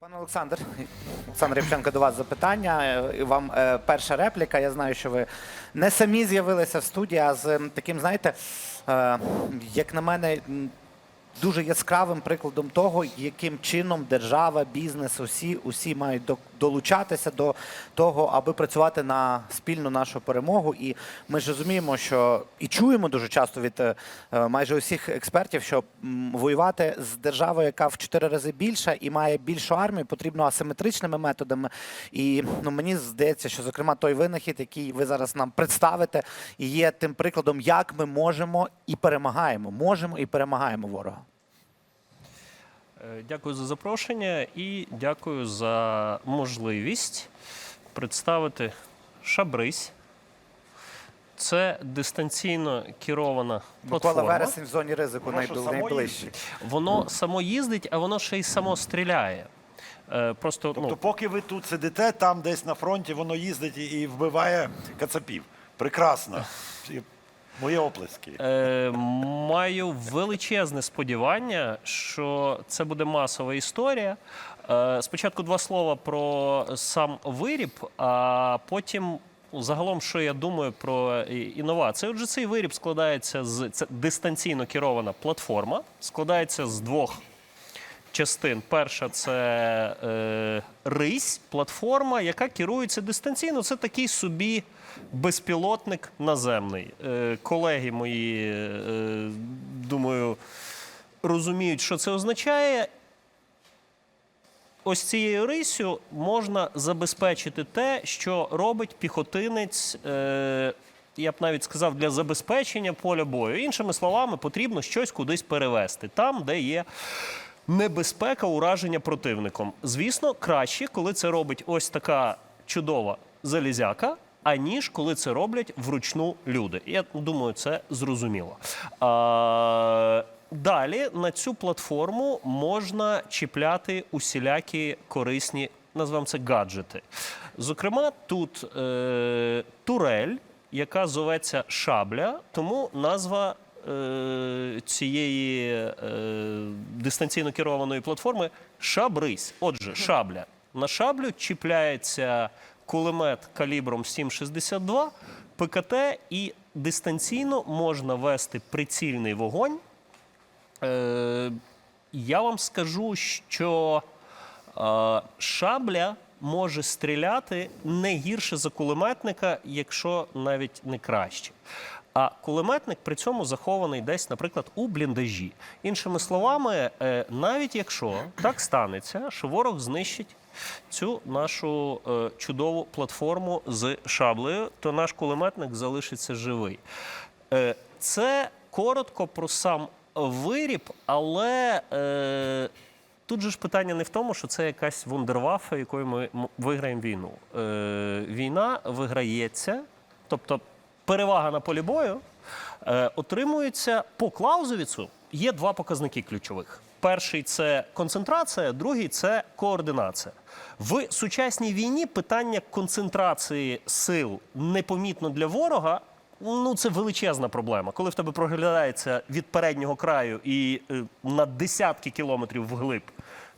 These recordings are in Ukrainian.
Пане Олександр, Олександр Євченко, до вас запитання. Е, Вам е, перша репліка. Я знаю, що ви не самі з'явилися в студії, а з таким, знаєте, е, як на мене, дуже яскравим прикладом того, яким чином держава, бізнес, усі, усі мають долучатися до того, аби працювати на спільну нашу перемогу. І ми ж розуміємо, що і чуємо дуже часто від е, майже усіх експертів, що воювати з державою, яка в чотири рази більша і має більшу армію, потрібно асиметричними методами. І ну мені здається, що зокрема той винахід, який ви зараз нам представите, є тим прикладом, як ми можемо і перемагаємо, можемо і перемагаємо ворога. Е, Дякую за запрошення і дякую за можливість представити Шабрись. Це дистанційно керована Микола платформа. Вересень в зоні ризику Воно що, само найближчий. Воно само їздить, а воно ще й само стріляє. Е, Просто Тобто, ну, поки ви тут сидите, там десь на фронті воно їздить і- і вбиває кацапів. Прекрасно. І Мої оплески. Е, маю величезне сподівання, що це буде масова історія. Е, спочатку два слова про сам виріб, а потім. Загалом, що я думаю про інновації. Отже, цей виріб складається з це дистанційно керована платформа, складається з двох частин. Перша це е, рись, платформа, яка керується дистанційно. Це такий собі безпілотник наземний. Е, колеги мої, е, думаю, розуміють, що це означає. Ось цією рисю можна забезпечити те, що робить піхотинець. Е, я б навіть сказав, для забезпечення поля бою. Іншими словами, потрібно щось кудись перевести, там, де є небезпека ураження противником. Звісно, краще, коли це робить ось така чудова залізяка, аніж коли це роблять вручну люди. Я думаю, це зрозуміло. А, далі на цю платформу можна чіпляти усілякі корисні, назвемо це гаджети. Зокрема, тут е, турель, яка зоветься шабля, тому назва е, цієї е, дистанційно керованої платформи Шабрись. Отже, шабля. На шаблю чіпляється кулемет калібром 7,62, ПКТ і дистанційно можна вести прицільний вогонь. Е, я вам скажу, що е, шабля може стріляти не гірше за кулеметника, якщо навіть не краще. А кулеметник при цьому захований десь, наприклад, у бліндажі. Іншими словами, е, навіть якщо так станеться, що ворог знищить цю нашу е, чудову платформу з шаблею, то наш кулеметник залишиться живий. Е, це коротко про сам виріб, але е, тут же ж питання не в тому, що це якась вундервафа, якою ми виграємо війну. Е, війна виграється, тобто перевага на полі бою е, отримується по Клаузевіцу. Є два показники ключових. Перший це концентрація, другий це координація. В сучасній війні питання концентрації сил непомітно для ворога. Ну, це величезна проблема. Коли в тебе проглядається від переднього краю і е, на десятки кілометрів вглиб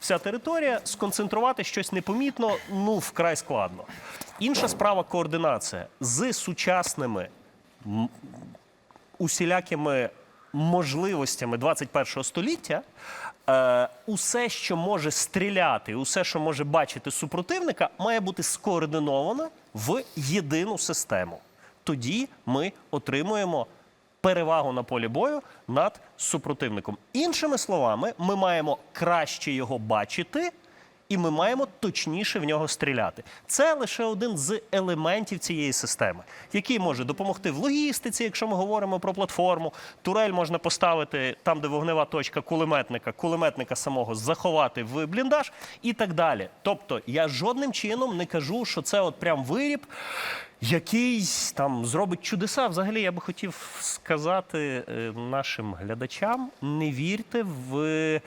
вся територія, сконцентрувати щось непомітно ну вкрай складно. Інша справа координація з сучасними усілякими можливостями 21 століття, е, усе, що може стріляти, усе, що може бачити супротивника, має бути скоординовано в єдину систему. Тоді ми отримуємо перевагу на полі бою над супротивником. Іншими словами, ми маємо краще його бачити. І ми маємо точніше в нього стріляти. Це лише один з елементів цієї системи, який може допомогти в логістиці, якщо ми говоримо про платформу. Турель можна поставити там, де вогнева точка кулеметника, кулеметника самого заховати в бліндаж і так далі. Тобто я жодним чином не кажу, що це от прям виріб, який там зробить чудеса. Взагалі, я би хотів сказати е, нашим глядачам: не вірте в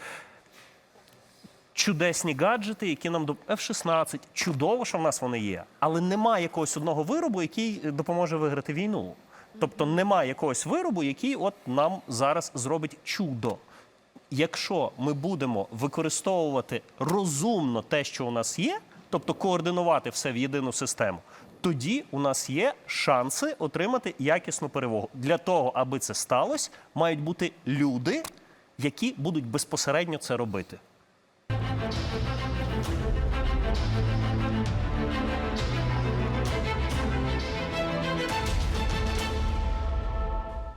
чудесні гаджети, які нам до F-16. Чудово, що в нас вони є, але немає якогось одного виробу, який е, допоможе виграти війну. Тобто немає якогось виробу, який от нам зараз зробить чудо. якщо ми будемо використовувати розумно те, що у нас є, тобто координувати все в єдину систему, тоді у нас є шанси отримати якісну перемогу. Для того, аби це сталося, мають бути люди, які будуть безпосередньо це робити.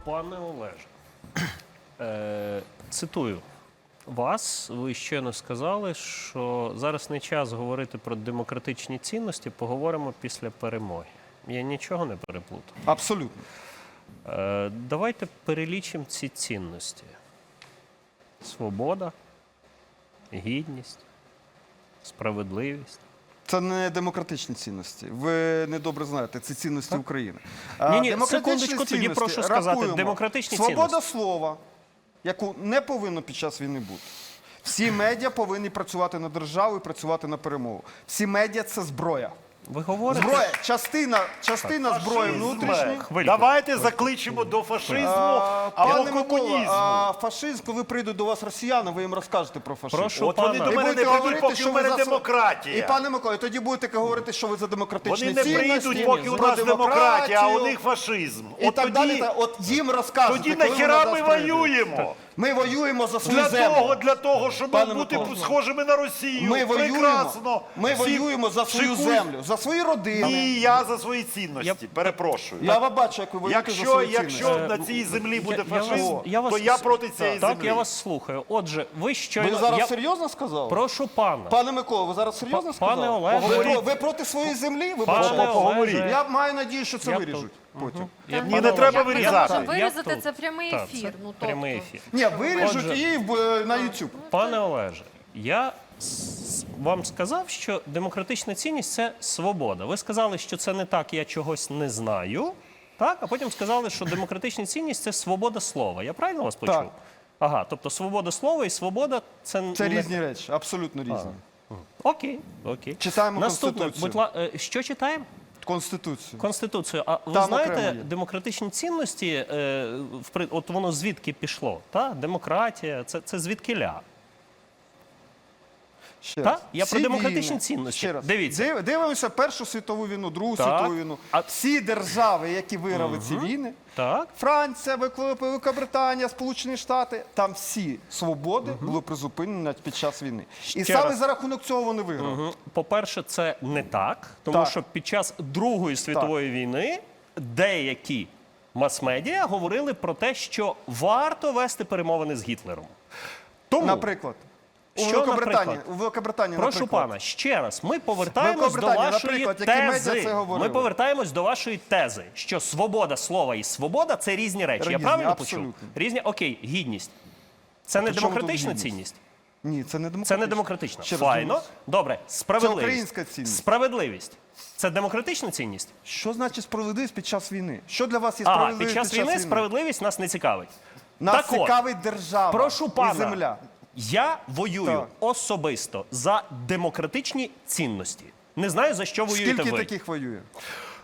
Пане Олеже, е, цитую вас. Ви щойно сказали, що зараз не час говорити про демократичні цінності, поговоримо після перемоги. Я нічого не переплутав. Абсолютно. Е, давайте перелічимо ці цінності: свобода, гідність, справедливість. Це не демократичні цінності. Ви недобре знаєте, це цінності України. Ні-ні, секундочку, тоді прошу сказати, рахуємо. демократичні Свобода цінності. слова, яку не повинно під час війни бути. Всі медіа повинні працювати на державу і працювати на перемогу. Всі медіа це зброя. Ви говорите? Зброя, частина, частина зброї внутрішньої. Хвильку. Давайте закличемо до фашизму А, або Пане Микола, комунізму. а фашизм, коли прийдуть до вас росіяни, ви їм розкажете про фашизм. Прошу От вони пана. до мене будете не прийдуть, говорити, поки що в ви мене за демократія. І пане Миколо, тоді будете говорити, що ви за демократичні Вони не цінності, прийдуть, поки у про нас демократія, а у демократію. них фашизм. І От так тоді, далі. Та- От їм розкажете. тоді коли нахіра ми до нас прийде. воюємо. Ми воюємо за свою Для землю. того, для того, щоб Пане бути Микола. схожими на Росію. Ми воюємо, Прекрасно. ми Всі воюємо за свою шикуй- землю, за свої родини. Ні, я за свої цінності. Я- Перепрошую. Я вам бачу, як ви воюєте за Якщо, свої якщо цінності. на цій землі буде Я- я вас- фашизм, я вас- то я проти цієї так, землі. я вас слухаю. Отже, ви щойно... Ви зараз я... серйозно сказали? Прошу пана. Пане Микола, ви зараз серйозно Па- пане сказали? Олеже. ви, про- ви проти своєї землі? Ви Пане? Олеже. Я маю надію, що це Я виріжуть потім. Я- Ні, пане не треба Олеже, вирізати. я- Можемо я Вирізати тут. це прямий Так, ефір. це Ну, тобто. прямий ефір. Ні, виріжуть Отже. і в, на YouTube. Пане Олеже, я с- вам сказав, що демократична цінність це свобода. Ви сказали, що це не так, я чогось не знаю. Так, а потім сказали, що демократична цінність це свобода слова. Я правильно вас почув? Так. Ага, тобто свобода слова і свобода це, Це не... різні речі, абсолютно різні. Окей, окей. Читаємо Наступне, Конституцію. будь ла... е, що читаємо? Конституцію. Конституцію. А ви Там знаєте, окремо є. демократичні цінності, е, от воно звідки пішло? Та? Демократія, це, це звідкиля. Ще Та? раз. Я Всі про демократичні війни. цінності. Ще раз. Дивіться. Див- Дивимося Першу світову війну, Другу Так. світову війну. А- Всі держави, які виграли ці війни, Так. Франція, Вик- Великобританія, Сполучені Штати, там всі свободи були призупинені під час війни. І Ще саме раз. за рахунок цього вони виграли. Мгм. По-перше, це не так, тому Так. що під час Другої світової війни деякі мас-медіа говорили про те, що варто вести перемовини з Гітлером. Тому, Наприклад, у Що, Великобританії, у Великобританії, прошу наприклад, пана, ще раз, ми повертаємось до вашої тези. це? Ми повертаємось до вашої тези, що свобода слова і свобода це різні речі. Я правильно абсолютно. почув? Різні, окей, гідність. Це не чому тут демократична цінність. Ні, це не демократично. Це не демократична. Ще Файно. Добре, справедливість. Це українська цінність. Справедливість. Це демократична цінність? Що значить справедливість під час війни? Що для вас є А, справедливість під час війни справедливість нас не цікавить. Нас так от, цікавить держава прошу пана, і земля. Я воюю Так. особисто за демократичні цінності. Не знаю, за що воюєте Скільки ви. таких воює?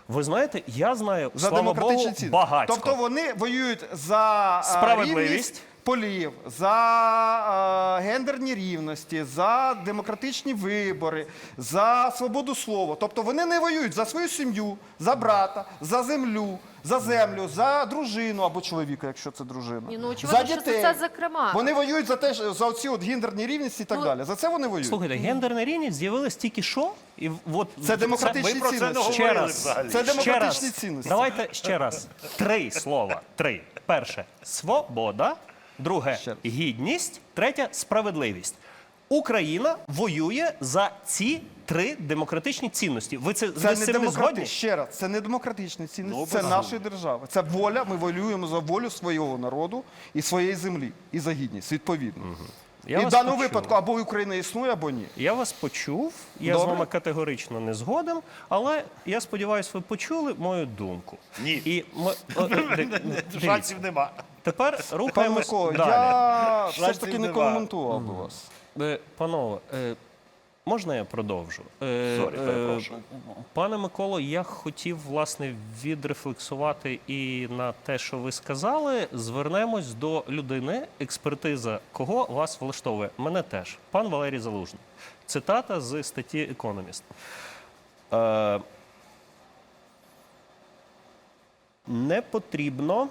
Ви знаєте, я знаю, За слава демократичні Богу, цінності. багатько. Тобто вони воюють за а, Справедливість. рівність полів, за а, гендерні рівності, за демократичні вибори, за свободу слова. Тобто вони не воюють за свою сім'ю, за брата, за землю, за землю, за дружину або чоловіка, якщо це дружина. Ні, ну, очевидно, за що дітей. це зокрема. Вони воюють за те, що- за оці от гендерні рівності і так Ну, далі. За це вони воюють. Слухайте, гендерна рівність з'явилась тільки що? І от Це демократичні Ми про це не цінності. Ще говорили раз. взагалі. Це Ще демократичні раз. цінності. Давайте ще раз. Три слова. Три. Перше свобода. Друге Ще раз. гідність. Третє справедливість. Україна воює за ці три демократичні цінності. Ви це, Це ви не з цим не. Ще раз, це не демократичні цінності, це нашої держави. Це воля. Ми воюємо за волю свого народу і своєї землі, і за гідність, відповідно. Я і в даному почув. випадку або Україна існує, або ні. Я вас почув. Я з вами категорично не згоден, але я сподіваюся, ви почули мою думку. Ні. І ми. Шансів нема. Тепер рухаємось Микола, далі. я все ж таки не коментував би вас. Е, Панове, е, Можна я продовжу? Е, Сорі, перепрошую. Пане Миколо, я хотів власне відрефлексувати і на те, що ви сказали. Звернемось до людини, експертиза кого вас влаштовує. Мене теж. Пан Валерій Залужний. Цитата з статті Економіст. Не потрібно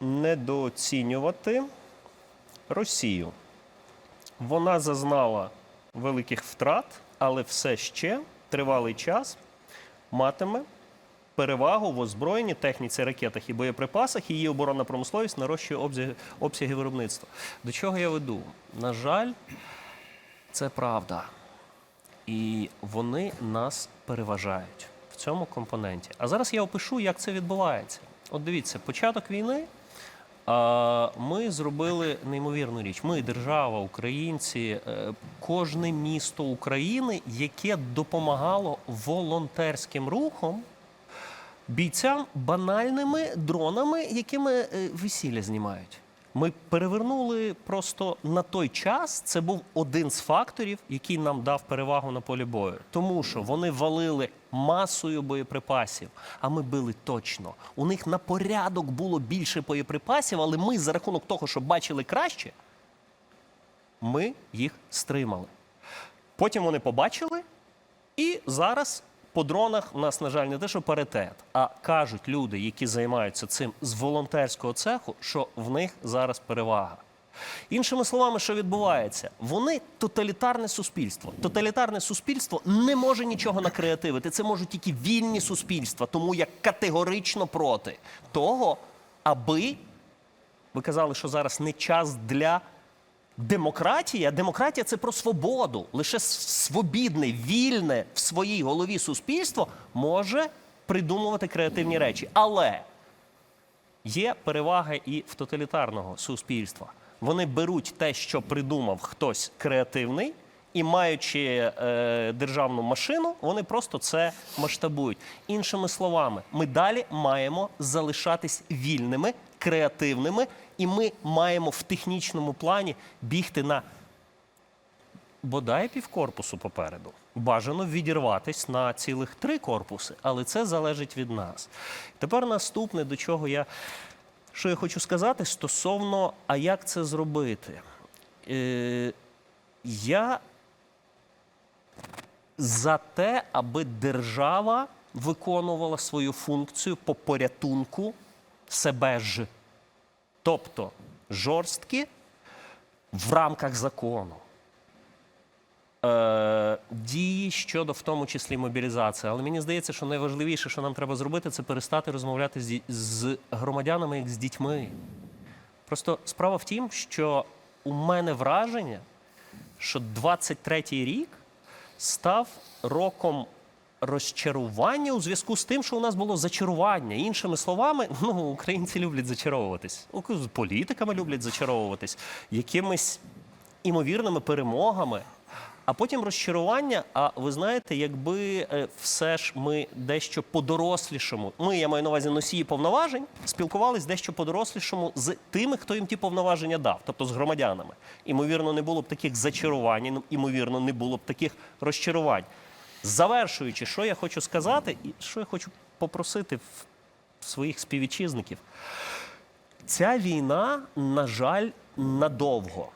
недооцінювати Росію. Вона зазнала великих втрат, але все ще тривалий час матиме перевагу в озброєнні, техніці, ракетах і боєприпасах. Її оборонна промисловість нарощує обсяги, обсяги виробництва. До чого я веду? На жаль, це правда. І вони нас переважають в цьому компоненті. А зараз я опишу, як це відбувається. От дивіться, початок війни. Ми зробили неймовірну річ. Ми, держава, українці, е, кожне місто України, яке допомагало волонтерським рухом бійцям банальними дронами, якими е, весілля знімають. Ми перевернули просто на той час. Це був один з факторів, який нам дав перевагу на полі бою, тому що вони валили масою боєприпасів, а ми били точно. У них на порядок було більше боєприпасів, але ми за рахунок того, що бачили краще, ми їх стримали. Потім вони побачили, і зараз по дронах у нас, на жаль, не те, що паритет, а кажуть люди, які займаються цим з волонтерського цеху, що в них зараз перевага. Іншими словами, що відбувається? Вони тоталітарне суспільство. Тоталітарне суспільство не може нічого накреативити. Це можуть тільки вільні суспільства. Тому я категорично проти того, аби ви казали, що зараз не час для демократії. А демократія це про свободу. Лише свобідне, вільне в своїй голові суспільство може придумувати креативні речі. Але є перевага і в тоталітарного суспільства. Вони беруть те, що придумав хтось креативний, і маючи е, державну машину, вони просто це масштабують. Іншими словами, ми далі маємо залишатись вільними, креативними, і ми маємо в технічному плані бігти на бодай півкорпусу попереду. Бажано відірватись на цілих три корпуси, але це залежить від нас. Тепер наступне, до чого я що я хочу сказати стосовно, а як це зробити? Е, я за те, аби держава виконувала свою функцію по порятунку себе ж. Тобто жорсткі в рамках закону. Е, дії щодо в тому числі мобілізації. Але мені здається, що найважливіше, що нам треба зробити, це перестати розмовляти з, з громадянами як з дітьми. Просто справа в тім, що у мене враження, що 23-й рік став роком розчарування у зв'язку з тим, що у нас було зачарування. Іншими словами, ну, українці люблять зачаровуватись. Політиками люблять зачаровуватись, якимись імовірними перемогами. А потім розчарування. А ви знаєте, якби е, все ж ми дещо по-дорослішому, ми, я маю на увазі носії повноважень, спілкувались дещо по-дорослішому з тими, хто їм ті повноваження дав, тобто з громадянами. Імовірно, не було б таких зачарувань, імовірно, не було б таких розчарувань. Завершуючи, що я хочу сказати, і що я хочу попросити своїх співвітчизників. Ця війна, на жаль, надовго.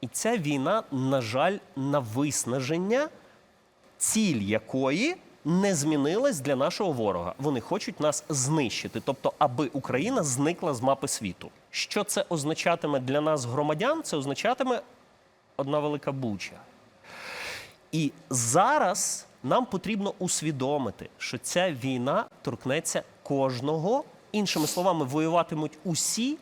І ця війна, на жаль, на виснаження, ціль якої не змінилась для нашого ворога. Вони хочуть нас знищити, тобто, аби Україна зникла з мапи світу. Що це означатиме для нас, громадян? Це означатиме одна велика буча. І зараз нам потрібно усвідомити, що ця війна торкнеться кожного. Іншими словами, воюватимуть усі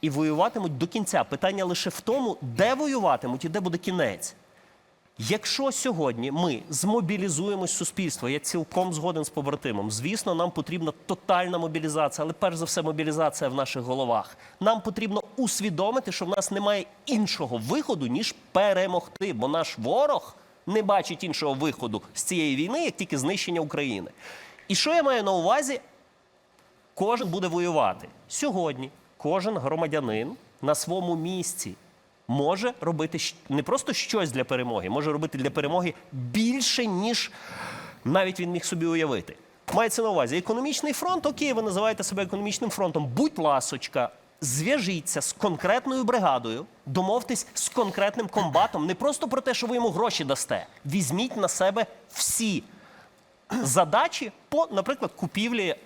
і воюватимуть до кінця. Питання лише в тому, де воюватимуть і де буде кінець. Якщо сьогодні ми змобілізуємось суспільство, я цілком згоден з побратимом. Звісно, нам потрібна тотальна мобілізація, але перш за все мобілізація в наших головах. Нам потрібно усвідомити, що в нас немає іншого виходу, ніж перемогти, бо наш ворог не бачить іншого виходу з цієї війни, як тільки знищення України. І що я маю на увазі? Кожен буде воювати. Сьогодні кожен громадянин на своєму місці може робити не просто щось для перемоги, може робити для перемоги більше, ніж навіть він міг собі уявити. Мається на увазі економічний фронт. Окей, ви називаєте себе економічним фронтом. Будь ласочка, зв'яжіться з конкретною бригадою, домовтесь з конкретним комбатом. Не просто про те, що ви йому гроші дасте. Візьміть на себе всі задачі по, наприклад, купівлі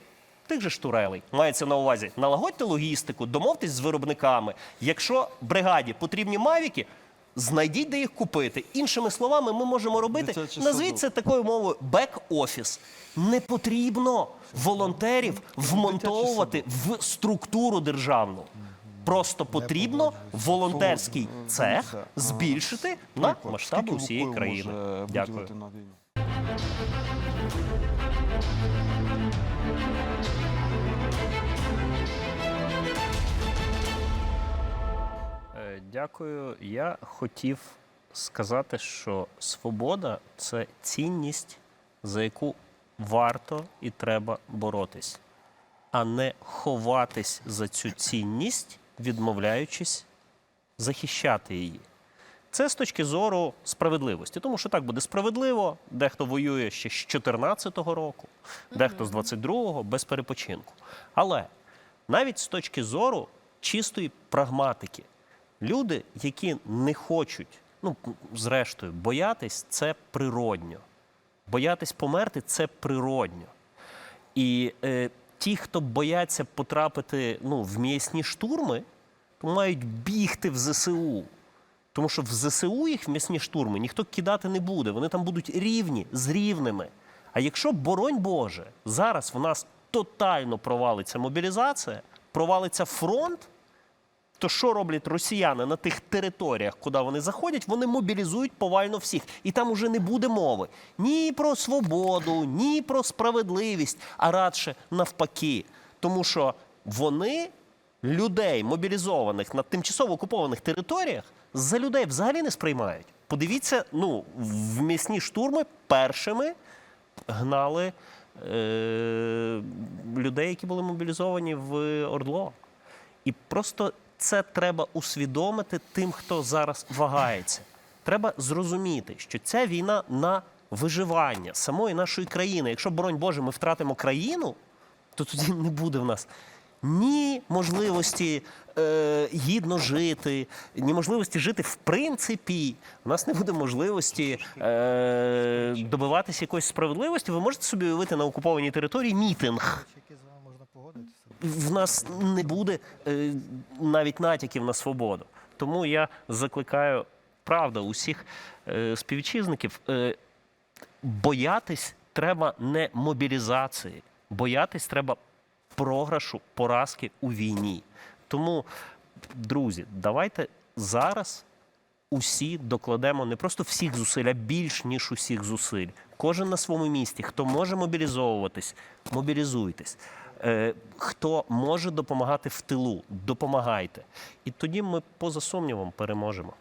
тих же ж турелей. Мається на увазі, налагодьте логістику, домовтесь з виробниками. Якщо бригаді потрібні мавіки, знайдіть, де їх купити. Іншими словами, ми можемо робити. Назвіть це такою мовою бек-офіс. Не потрібно волонтерів вмонтовувати в структуру державну. Просто потрібно волонтерський цех збільшити на масштаби усієї країни. Дякую. на війну? Дякую. Я хотів сказати, що свобода це цінність, за яку варто і треба боротись, а не ховатись за цю цінність, відмовляючись захищати її. Це з точки зору справедливості, тому що так буде справедливо. Дехто воює ще з 2014 року, дехто з 22-го без перепочинку. Але навіть з точки зору чистої прагматики, люди, які не хочуть, ну зрештою, боятись, це природньо. Боятись померти це природньо. І е, ті, хто бояться потрапити ну, в м'ясні штурми, то мають бігти в ЗСУ. Тому що в ЗСУ їх в м'ясні штурми ніхто кидати не буде. Вони там будуть рівні з рівними. А якщо, боронь Боже, зараз в нас тотально провалиться мобілізація, провалиться фронт, то що роблять росіяни на тих територіях, куди вони заходять, вони мобілізують повально всіх. І там уже не буде мови ні про свободу, ні про справедливість, а радше навпаки. Тому що вони людей, мобілізованих на тимчасово окупованих територіях, за людей взагалі не сприймають. Подивіться, ну, в м'ясні штурми першими гнали е- людей, які були мобілізовані в Ордло. І просто це треба усвідомити тим, хто зараз вагається. Треба зрозуміти, що ця війна на виживання самої нашої країни. Якщо, боронь Боже, ми втратимо країну, то тоді не буде в нас ні можливості е, гідно жити, ні можливості жити в принципі. У нас не буде можливості е, добиватися якоїсь справедливості. Ви можете собі уявити на окупованій території мітинг в нас не буде е, навіть натяків на свободу. Тому я закликаю правда усіх е, співвітчизників. Е, боятись треба не мобілізації, боятись треба програшу, поразки у війні. Тому, друзі, давайте зараз усі докладемо не просто всіх зусиль, а більш ніж усіх зусиль. Кожен на своєму місці. Хто може мобілізовуватись, мобілізуйтесь. Е, хто може допомагати в тилу, допомагайте. І тоді ми поза сумнівом переможемо.